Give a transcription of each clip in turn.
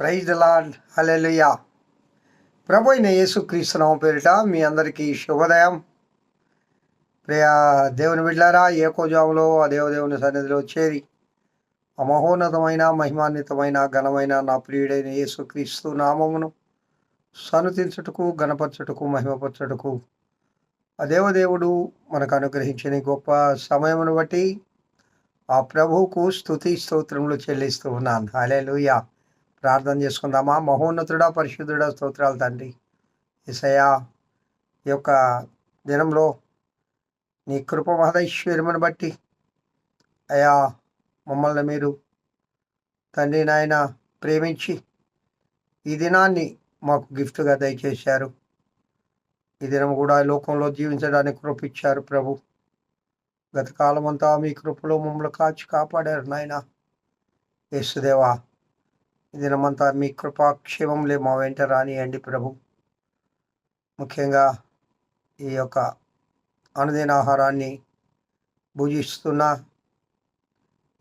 Praise land hallelujah ప్రభు అయిన యేసుక్రీస్తునామ పేరిట మీ అందరికీ శుభోదయం. ప్రియ దేవుని బిడ్డారా ఏకోజాములో ఆ దేవదేవుని సన్నిధిలో చేరి అమహోన్నతమైన మహిమాన్వితమైన ఘనమైన నా ప్రియుడైన యేసుక్రీస్తు నామమును సనుతించుటకు గణపరచుటకు మహిమపరచుటకు ఆ దేవదేవుడు మనకు అనుగ్రహించిన గొప్ప సమయమును బట్టి ఆ ప్రభువుకు స్తుతి స్తోత్రములు చెల్లిస్తూ ఉన్నాను. హల్లెలూయా. ప్రార్థన చేసుకుందామా? మహోన్నతుడా పరిశుద్ధుడా స్తోత్రాలు తండ్రి. ఇసయా ఈ యొక్క దినంలో నీ కృప మహదైశ్వర్యమును బట్టి అయా మమ్మల్ని మీరు తండ్రి నాయన ప్రేమించి ఈ దినాన్ని మాకు గిఫ్ట్గా దయచేశారు. ఈ దినం కూడా ఈ లోకంలో జీవించడానికి కృప ఇచ్చారు ప్రభు. గతకాలం అంతా మీ కృపలో మమ్మల్ని కాచి కాపాడారు నాయన. యేసుదేవా దినమంతా మీ కృపాక్షేమంలే మా వెంట రానియండి ప్రభు. ముఖ్యంగా ఈ యొక్క అనుదిన ఆహారాన్ని భుజిస్తున్న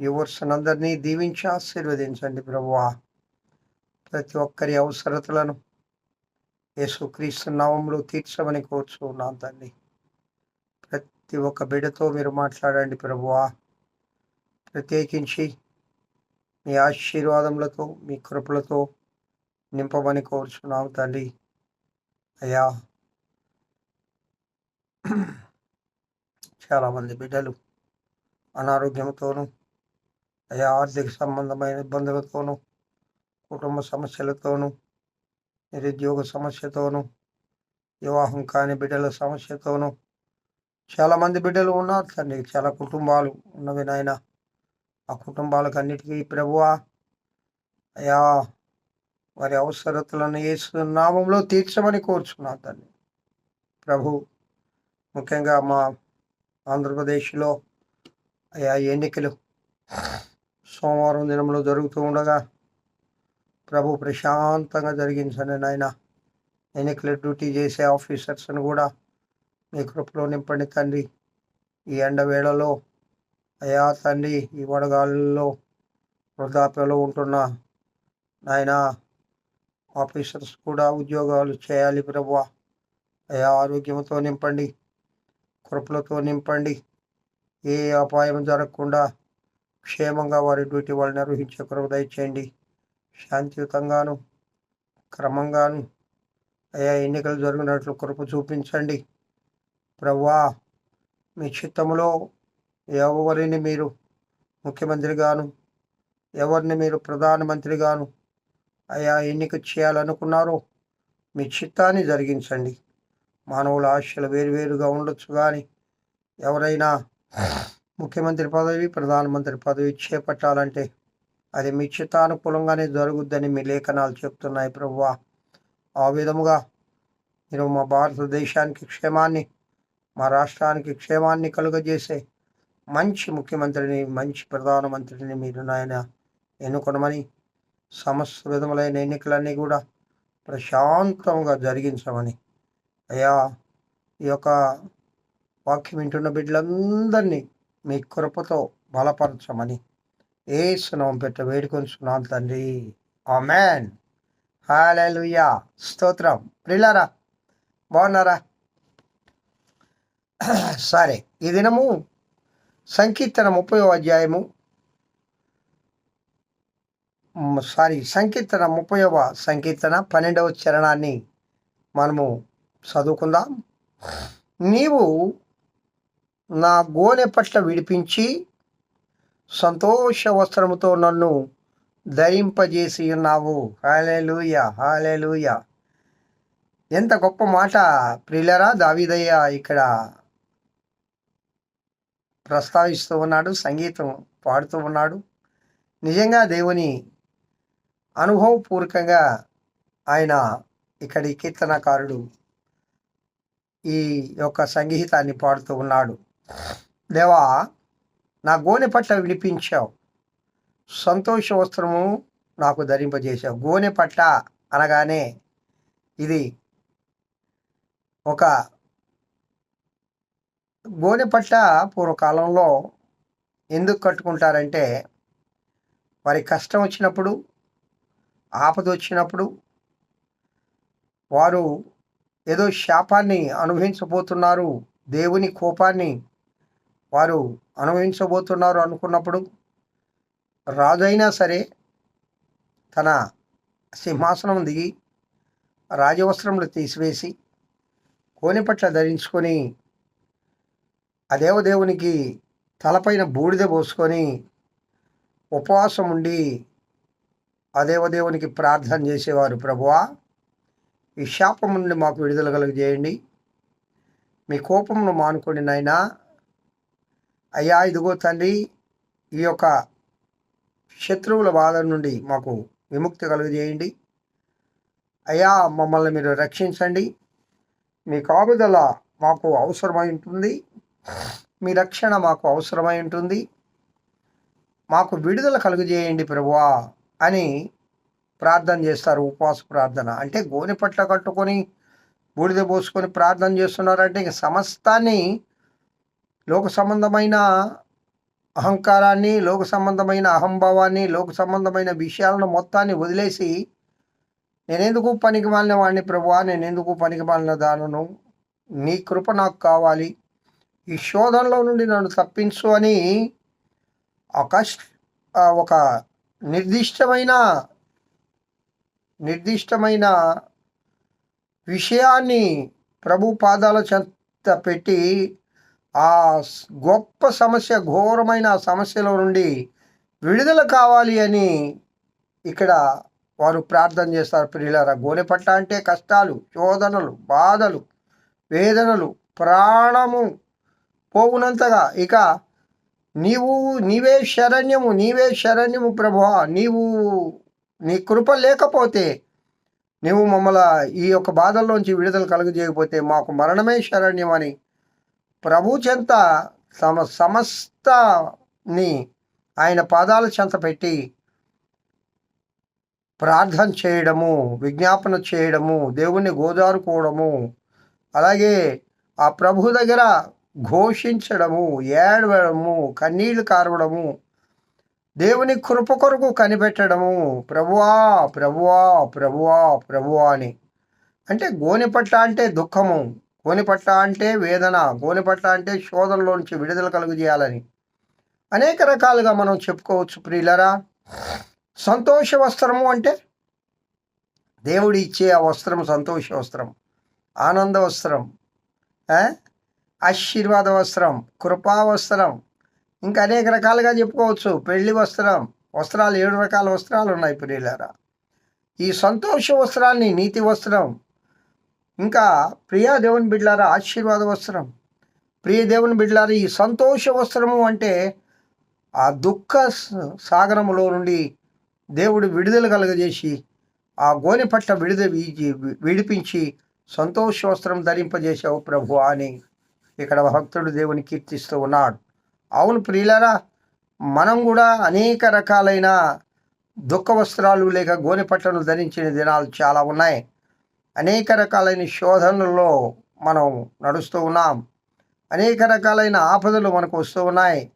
యువర్సనందరినీ దీవించి ఆశీర్వదించండి ప్రభువా. ప్రతి ఒక్కరి అవసరతలను యేసుక్రీస్తు నామంలో తీర్చమని కోరుచున్నాను తండ్రి ప్రతి ఒక్క బిడ్డతో మీరు మాట్లాడండి ప్రభువా. ప్రత్యేకించి మీ ఆశీర్వాదములతో మీ కృపలతో నింపమని కోరుచున్నాము తండ్రి అయ్యా చాలామంది బిడ్డలు అనారోగ్యంతోనూ అయా ఆర్థిక సంబంధమైన ఇబ్బందులతోనూ కుటుంబ సమస్యలతోనూ నిరుద్యోగ సమస్యతోనూ వివాహం కాని బిడ్డల సమస్యతోనూ చాలామంది బిడ్డలు ఉన్నారు తండ్రి చాలా కుటుంబాలు ఉన్నవి నాయన. ఆ కుటుంబాలకు అన్నిటికీ ప్రభువా అయా వారి అవసరతలను యేసు నామంలో తీర్చమని కోరుచున్నాను తండ్రి ప్రభు ముఖ్యంగా మా ఆంధ్రప్రదేశ్లో అయా ఎన్నికలు సోమవారం దినంలో జరుగుతూ ఉండగా ప్రభు ప్రశాంతంగా జరిగించండి నాయన. ఎన్నికల డ్యూటీ చేసే ఆఫీసర్స్ని కూడా మీ కృపలో నింపండి తండ్రి ఈ ఎండ వేళలో అయా తండ్రి ఈ వడగాల్లో వృద్ధాప్యలో ఉంటున్న నాయన ఆఫీసర్స్ కూడా ఉద్యోగాలు చేయాలి ప్రభు అయా ఆరోగ్యంతో నింపండి కృపలతో నింపండి. ఏ అపాయం జరగకుండా క్షేమంగా వారి డ్యూటీ వాళ్ళు నిర్వహించే కృప దయచేయండి. శాంతియుతంగాను క్రమంగాను అయా ఎన్నికలు జరిగినట్లు కృప చూపించండి. ప్రవ్వా మీ చిత్తములో ఎవరిని మీరు ముఖ్యమంత్రిగాను ఎవరిని మీరు ప్రధానమంత్రిగాను అయా ఎన్నిక చేయాలనుకున్నారో మీ చిత్తాన్ని జరిగించండి. మానవుల ఆశలు వేరువేరుగా ఉండొచ్చు కానీ ఎవరైనా ముఖ్యమంత్రి పదవి ప్రధానమంత్రి పదవి చేపట్టాలంటే అది మీ చిత్తానుకూలంగానే జరుగుద్దని మీ లేఖనాలు చెప్తున్నాయి ప్రభువా ఆ విధముగా మీరు మా భారతదేశానికి క్షేమాన్ని మా రాష్ట్రానికి క్షేమాన్ని కలుగజేసే మంచి ముఖ్యమంత్రిని మంచి ప్రధానమంత్రిని మీరు నాయన ఎన్నుకొనమని సమస్త విధములైన ఎన్నికలన్నీ కూడా ప్రశాంతంగా జరిగించమని. అయ్యా ఈ యొక్క వాక్యం వింటున్న బిడ్డలందరినీ మీ కృపతో బలపరచమని ఏ సునామం పెట్ట వేడుకొంచున్నాను తండ్రి. ఆమెన్. హాలూయా స్తోత్రం. ప్రిల్లారా బాగున్నారా? సరే ఈ దినము సంకీర్తన ముప్పై అధ్యాయము. సారీ సంకీర్తన ముప్పైవ సంకీర్తన పన్నెండవ చరణాన్ని మనము చదువుకుందాం. నీవు నా గోనె పట్ల విడిపించి సంతోష వస్త్రముతో నన్ను ధరింపజేసి ఉన్నావు. హాలేలుయ హాలేలుయ ఎంత గొప్ప మాట ప్రిలరా దావిదయ్య ఇక్కడ ప్రస్తావిస్తూ ఉన్నాడు సంగీతం పాడుతూ ఉన్నాడు. నిజంగా దేవుని అనుభవపూర్వకంగా ఆయన ఇక్కడి కీర్తనకారుడు ఈ యొక్క సంగీతాన్ని పాడుతూ ఉన్నాడు. దేవా నా గోనె పట్ల వినిపించావు. సంతోష వస్త్రము నాకు ధరింపజేశావు. గోనె పట్ట అనగానే ఇది ఒక గోనెపట్ట పూర్వకాలంలో ఎందుకు కట్టుకుంటారంటే వారి కష్టం వచ్చినప్పుడు ఆపద వచ్చినప్పుడు వారు ఏదో శాపాన్ని అనుభవించబోతున్నారు దేవుని కోపాన్ని వారు అనుభవించబోతున్నారు అనుకున్నప్పుడు రాజైనా సరే తన సింహాసనం దిగి రాజవస్త్రములు తీసివేసి కోనిపట్ల ధరించుకొని ఆ దేవదేవునికి తలపైన బూడిద పోసుకొని ఉపవాసం ఉండి ఆ దేవదేవునికి ప్రార్థన చేసేవారు ప్రభువా ఈ శాపం నుండి మాకు విడుదల కలుగజేయండి. మీ కోపమును మానుకోండి నాయనా. అయ్యా ఇదిగో తండ్రి ఈ యొక్క శత్రువుల బాధ నుండి మాకు విముక్తి కలుగజేయండి. అయ్యా మమ్మల్ని మీరు రక్షించండి. మీ కాపుదల మాకు అవసరమై ఉంటుంది. మీ రక్షణ మాకు అవసరమై ఉంటుంది. మాకు విడుదల కలుగజేయండి ప్రభువా అని ప్రార్థన చేస్తారు. ఉపవాస ప్రార్థన అంటే గోని పట్ల కట్టుకొని బూడిద పోసుకొని ప్రార్థన చేస్తున్నారంటే ఇంక సమస్తాన్ని లోక సంబంధమైన అహంకారాన్ని లోక సంబంధమైన అహంభావాన్ని లోక సంబంధమైన విషయాలను మొత్తాన్ని వదిలేసి నేనెందుకు పనికి మాలిన వాడిని ప్రభువా? నేనెందుకు పనికి మాలిన దానను? నీ కృప నాకు కావాలి. ఈ శోధనలో నుండి నన్ను తప్పించు అని ఒక ఒక నిర్దిష్టమైన నిర్దిష్టమైన విషయాన్ని ప్రభు పాదాల చెంత పెట్టి ఆ గొప్ప సమస్య ఘోరమైన సమస్యలో నుండి విడుదల కావాలి అని ఇక్కడ వారు ప్రార్థన చేస్తారు. ప్రియులారా గోనెపట్ట అంటే కష్టాలు శోధనలు బాధలు వేదనలు ప్రాణము పోవునంతగా ఇక నీవు నీవే శరణ్యము నీవే శరణ్యము ప్రభు నీవు నీ కృప లేకపోతే నీవు మమ్మల్ని ఈ యొక్క బాధల్లోంచి విడుదల కలుగజేయకపోతే మాకు మరణమే శరణ్యమని ప్రభు చెంత తమ సమస్తని ఆయన పాదాల చెంత పెట్టి ప్రార్థన చేయడము విజ్ఞాపన చేయడము దేవుణ్ణి గోదారుకోవడము అలాగే ఆ ప్రభు దగ్గర ఘోషించడము ఏడవడము కన్నీళ్ళు కారవడము దేవుని కృప కొరకు కనిపెట్టడము ప్రభువా ప్రభువా ప్రభువా ప్రభువా అని. అంటే గోనిపట్ల అంటే దుఃఖము గోనిపట్ల అంటే వేదన గోనిపట్ల అంటే శోధనలో నుంచి విడుదల కలుగు చేయాలని. అనేక రకాలుగా మనం చెప్పుకోవచ్చు ప్రియులరా. సంతోష వస్త్రము అంటే దేవుడు ఇచ్చే ఆ వస్త్రం సంతోష వస్త్రం ఆనంద వస్త్రం ఆశీర్వాద వస్త్రం కృపా వస్త్రం ఇంకా అనేక రకాలుగా చెప్పుకోవచ్చు. పెళ్ళి వస్త్రం వస్త్రాలు ఏడు రకాల వస్త్రాలు ఉన్నాయి ప్రియులారా. ఈ సంతోష వస్త్రాన్ని నీతి వస్త్రం. ఇంకా ప్రియా దేవుని బిడ్లారా ఆశీర్వాద వస్త్రం. ప్రియ దేవుని బిడ్లారా ఈ సంతోష వస్త్రము అంటే ఆ దుఃఖ సాగరములో నుండి దేవుడు విడుదల కలగజేసి ఆ గోనె పట్ల విడుద విడిపించి సంతోష వస్త్రం ధరింపజేసావు ప్రభు అని ఇక్కడ భక్తుడు దేవుని కీర్తిస్తూ ఉన్నాడు. అవును ప్రియులరా మనం కూడా అనేక రకాలైన దుఃఖ వస్త్రాలు లేక గోనె పట్లను ధరించిన దినాలు చాలా ఉన్నాయి. అనేక రకాలైన శోధనలలో మనం నడుస్తూ ఉన్నాం. అనేక రకాలైన ఆపదలు మనకు వస్తూ ఉన్నాయి.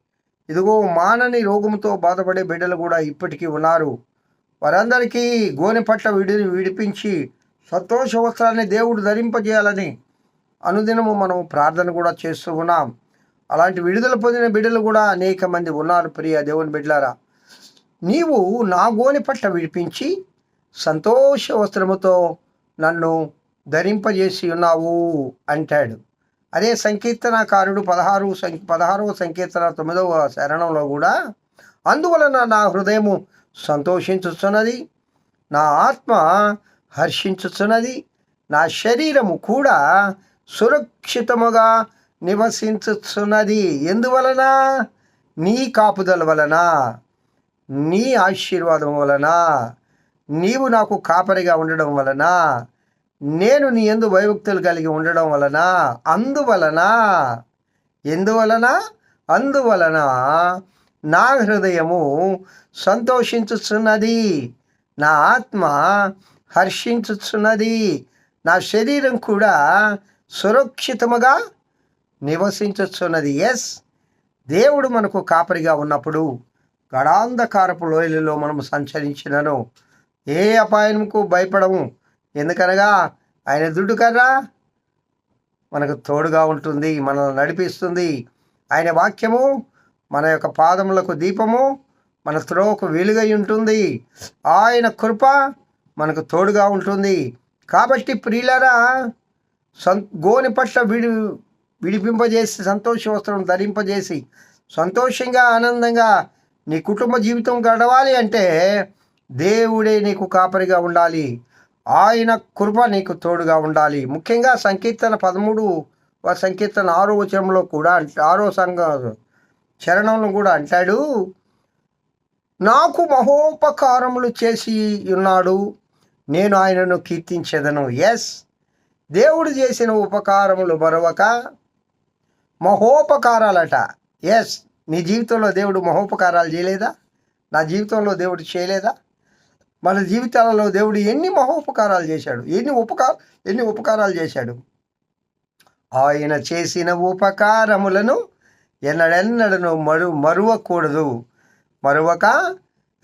ఇదిగో మానని రోగంతో బాధపడే బిడ్డలు కూడా ఇప్పటికీ ఉన్నారు. వారందరికీ గోనె పట్ల విడి విడిపించి సంతోష వస్త్రాన్ని దేవుడు ధరింపజేయాలని అనుదినము మనం ప్రార్థన కూడా చేస్తూ ఉన్నాం. అలాంటి విడుదల పొందిన బిడ్డలు కూడా అనేక మంది ఉన్నారు ప్రియ దేవుని బిడ్డలారా. నీవు నా గోని పట్ల విడిపించి సంతోష వస్త్రముతో నన్ను ధరింపజేసి ఉన్నావు అంటాడు. అదే సంకీర్తనకారుడు పదహారు పదహారవ సంకీర్తన తొమ్మిదవ శరణంలో కూడా అందువలన నా హృదయము సంతోషించుతున్నది నా ఆత్మ హర్షించుతున్నది నా శరీరము కూడా సురక్షితముగా నివసించుచున్నది. ఎందువలన? నీ కాపుదల వలన నీ ఆశీర్వాదం వలన నీవు నాకు కాపరిగా ఉండడం వలన నేను నీ ఎందు భయభక్తులు కలిగి ఉండడం వలన అందువలన ఎందువలన? అందువలన నా హృదయము సంతోషించుచున్నది నా ఆత్మ హర్షించుచున్నది నా శరీరం కూడా సురక్షితముగా నివసించుచున్నది ఎస్ దేవుడు మనకు కాపరిగా ఉన్నప్పుడు గడాంధకారపు లోయలలో మనం సంచరించినను. ఏ అపాయంకు భయపడము? ఎందుకనగా ఆయన దుడ్డు కర్రా? మనకు తోడుగా ఉంటుంది మనల్ని నడిపిస్తుంది. ఆయన వాక్యము మన యొక్క పాదములకు దీపము మన త్రోవకు వెలుగై ఉంటుంది. ఆయన కృప మనకు తోడుగా ఉంటుంది. కాబట్టి ప్రియులరా సం గోని పట్ల విడి విడిపింపజేసి సంతోష వస్త్రం ధరింపజేసి సంతోషంగా ఆనందంగా నీ కుటుంబ జీవితం గడవాలి అంటే దేవుడే నీకు కాపరిగా ఉండాలి. ఆయన కృప నీకు తోడుగా ఉండాలి. ముఖ్యంగా సంకీర్తన పదమూడు సంకీర్తన ఆరో వచనంలో కూడా ఆరో సంఘ చరణంలో కూడా అంటాడు నాకు మహోపకారములు చేసి ఉన్నాడు. నేను ఆయనను కీర్తించేదను. ఎస్ దేవుడు చేసిన ఉపకారములు మరొక మహోపకారాలట. ఎస్ నీ జీవితంలో దేవుడు మహోపకారాలు చేయలేదా? నా జీవితంలో దేవుడు చేయలేదా? మన జీవితాలలో దేవుడు ఎన్ని మహోపకారాలు చేశాడు? ఎన్ని ఉపకార ఎన్ని ఉపకారాలు చేశాడు? ఆయన చేసిన ఉపకారములను ఎన్నడెన్నడను మరు మరువకూడదు. మరువక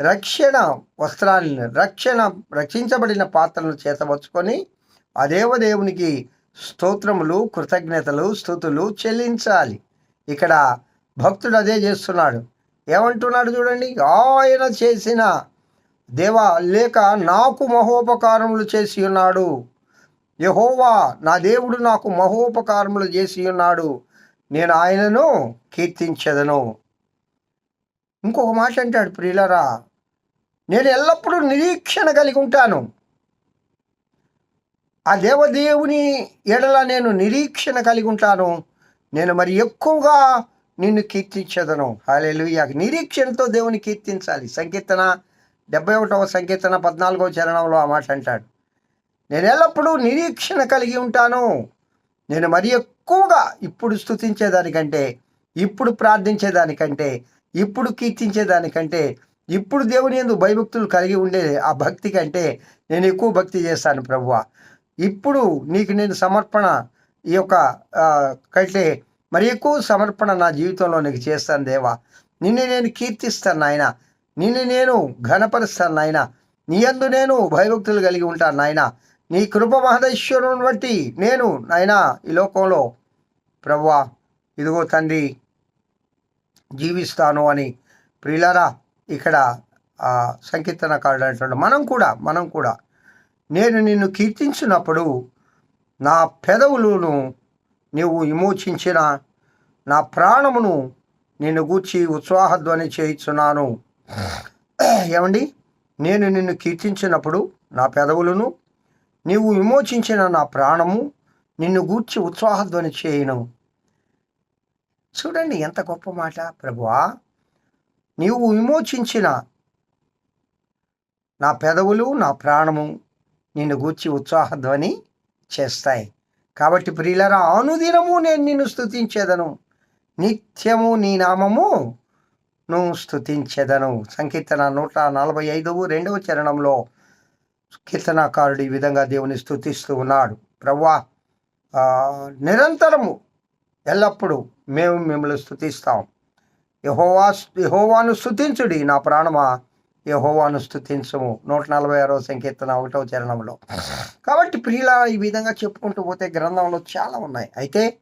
రక్షణ వస్త్రాలను రక్షణ రక్షించబడిన పాత్రను చేతవచ్చుకొని ఆ దేవదేవునికి స్తోత్రములు కృతజ్ఞతలు స్థుతులు చెల్లించాలి. ఇక్కడ భక్తుడు అదే చేస్తున్నాడు. ఏమంటున్నాడు చూడండి ఆయన చేసిన దేవా లేక నాకు మహోపకారములు చేసి ఉన్నాడు. యహోవా నా దేవుడు నాకు మహోపకారములు చేసి ఉన్నాడు. నేను ఆయనను కీర్తించదను. ఇంకొక మాట అంటాడు ప్రియులరా నేను ఎల్లప్పుడూ నిరీక్షణ కలిగి ఉంటాను. ఆ దేవదేవుని ఎడల నేను నిరీక్షణ కలిగి ఉంటాను. నేను మరి ఎక్కువగా నిన్ను కీర్తించదను. హాలేలుయ్య నిరీక్షణతో దేవుని కీర్తించాలి. సంకీర్తన డెబ్బై ఒకటవ సంకీర్తన పద్నాలుగవ చరణంలో ఆ మాట అంటాడు. నేను ఎల్లప్పుడూ నిరీక్షణ కలిగి ఉంటాను. నేను మరి ఎక్కువగా ఇప్పుడు స్తుతించేదానికంటే ఇప్పుడు ప్రార్థించేదానికంటే ఇప్పుడు కీర్తించేదానికంటే ఇప్పుడు దేవుని ఎందు భయభక్తులు కలిగి ఉండే ఆ భక్తి కంటే నేను ఎక్కువ భక్తి చేస్తాను ప్రభువ. ఇప్పుడు నీకు నేను సమర్పణ ఈ యొక్క కంటే మరి ఎక్కువ సమర్పణ నా జీవితంలో నీకు చేస్తాను దేవా. నిన్ను నేను కీర్తిస్తాను నాయన. నిన్ను నేను ఘనపరుస్తాను నాయన. నీ యందు నేను భయభక్తులు కలిగి ఉంటాను నాయన. నీ కృప మహదేశ్వరుని బట్టి నేను నాయన ఈ లోకంలో. ప్రవ్వా ఇదిగో తండ్రి జీవిస్తాను అని ప్రిలరా ఇక్కడ సంకీర్తన సంకీర్తనకారుడు అంటున్నాడు. మనం కూడా మనం కూడా. నేను నిన్ను కీర్తించినప్పుడు నా పెదవులను నీవు విమోచించిన నా ప్రాణమును నిన్ను గూర్చి ఉత్సాహధ్వని చేయించున్నాను. ఏమండి? నేను నిన్ను కీర్తించినప్పుడు నా పెదవులను నీవు విమోచించిన నా ప్రాణము నిన్ను గూర్చి ఉత్సాహధ్వని చేయను. చూడండి ఎంత గొప్ప మాట ప్రభువా. నీవు విమోచించిన నా పెదవులు నా ప్రాణము నిన్ను గూర్చి ఉత్సాహధ్వని చేస్తాయి. కాబట్టి ప్రియులరా అనుదినము నేను నిన్ను స్థుతించేదను నిత్యము నీ నామము ను స్థుతించెదను సంకీర్తన నూట నలభై ఐదవ రెండవ చరణంలో కీర్తనాకారుడు ఈ విధంగా దేవుని స్థుతిస్తూ ఉన్నాడు. ప్రవ్వా నిరంతరము ఎల్లప్పుడూ మేము మిమ్మల్ని స్థుతిస్తాం యహోవా యహోవాను స్థుతించుడి నా ప్రాణమా యహోవాను స్తుతించము నూట నలభై ఆరో సంకీర్తన ఒకటవ చరణంలో. కాబట్టి ప్రియుల ఈ విధంగా చెప్పుకుంటూ పోతే గ్రంథంలో చాలా ఉన్నాయి. అయితే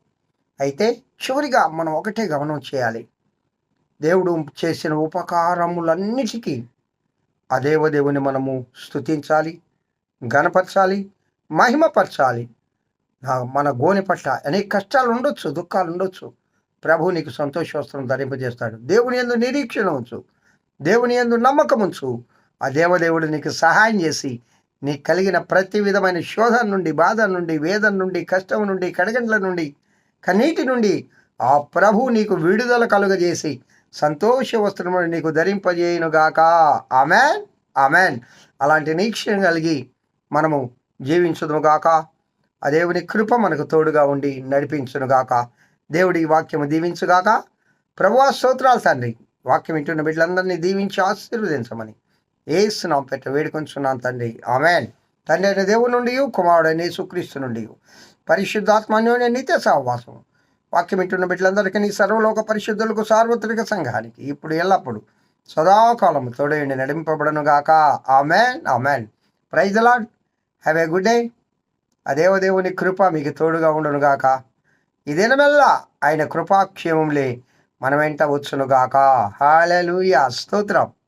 అయితే చివరిగా మనం ఒకటే గమనం చేయాలి. దేవుడు చేసిన ఉపకారములన్నిటికీ ఆ దేవదేవుని మనము స్తుతించాలి గణపరచాలి మహిమపరచాలి. మన గోని పట్ల అనేక కష్టాలు ఉండొచ్చు దుఃఖాలు ఉండొచ్చు. ప్రభు నీకు సంతోషవస్త్రం ధరింపజేస్తాడు. దేవుని ఎందు నిరీక్షణ ఉంచు. దేవుని ఎందు నమ్మకముంచు. ఆ దేవదేవుడు నీకు సహాయం చేసి నీకు కలిగిన ప్రతి విధమైన శోధన నుండి బాధ నుండి వేదన నుండి కష్టం నుండి కడగండ్ల నుండి కన్నీటి నుండి ఆ ప్రభు నీకు విడుదల కలుగజేసి సంతోష వస్త్రములు నీకు ధరింపజేయునుగాక. ఆమెన్. ఆమెన్. అలాంటి నీక్షణ కలిగి మనము జీవించుదుగాక ఆ దేవుని కృప మనకు తోడుగా ఉండి నడిపించునుగాక. దేవుడి వాక్యము దీవించుగాక. ప్రభు స్తోత్రాలు తండ్రి. వాక్యం వింటున్న బిడ్డలందరినీ దీవించి ఆశీర్వదించమని ఏసునాం పెట్ట వేడుకొంచున్నాను తండ్రి. ఆమెన్. తండ్రి అయిన దేవుడి నుండి కుమారుడైన సుక్రీస్తు నుండి పరిశుద్ధాత్మన్యోని నిత్య సహవాసం వాక్యం వింటున్న బిడ్డలందరికీ నీ సర్వలోక పరిశుద్ధులకు సార్వత్రిక సంఘానికి ఇప్పుడు ఎల్లప్పుడు సదాకాలం తోడేండి నడింపబడను గాక. Amen. Amen. Praise lord have a good day. ఆ దేవదేవుని కృప మీకు తోడుగా ఉండును గాక. ఈ దినమెల్లా ఆయన కృపాక్షేమంలే మన వెంట వచ్చును గాక హాలూయా స్తోత్రం.